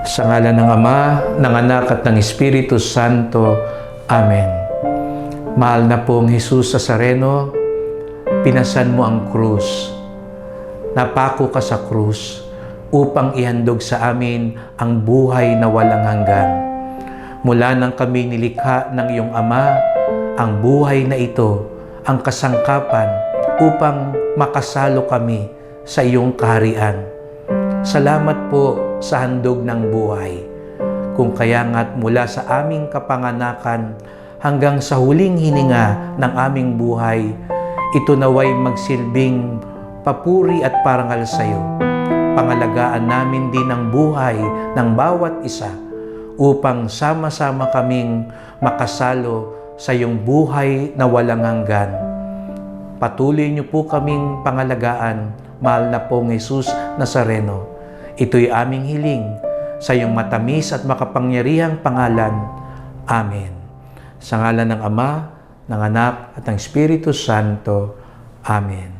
Sa ngalan ng Ama, ng Anak at ng Espiritu Santo. Amen. Mahal na pong Jesus Nazareno, pinasan mo ang krus. Napako ka sa krus upang ihandog sa amin ang buhay na walang hanggan. Mula nang kami nilikha ng iyong Ama, ang buhay na ito ang kasangkapan upang makasalo kami sa iyong kaharian. Salamat po sa handog ng buhay. Kung kaya nga't mula sa aming kapanganakan hanggang sa huling hininga ng aming buhay, ito naway magsilbing papuri at parangal sa iyo. Pangalagaan namin din ang buhay ng bawat isa upang sama-sama kaming makasalo sa iyong buhay na walang hanggan. Patuloy niyo po kaming pangalagaan, mahal na pong Jesus Nazareno. Ito'y aming hiling sa iyong matamis at makapangyarihang pangalan. Amen. Sa ngalan ng Ama, ng Anak at ng Espiritu Santo. Amen.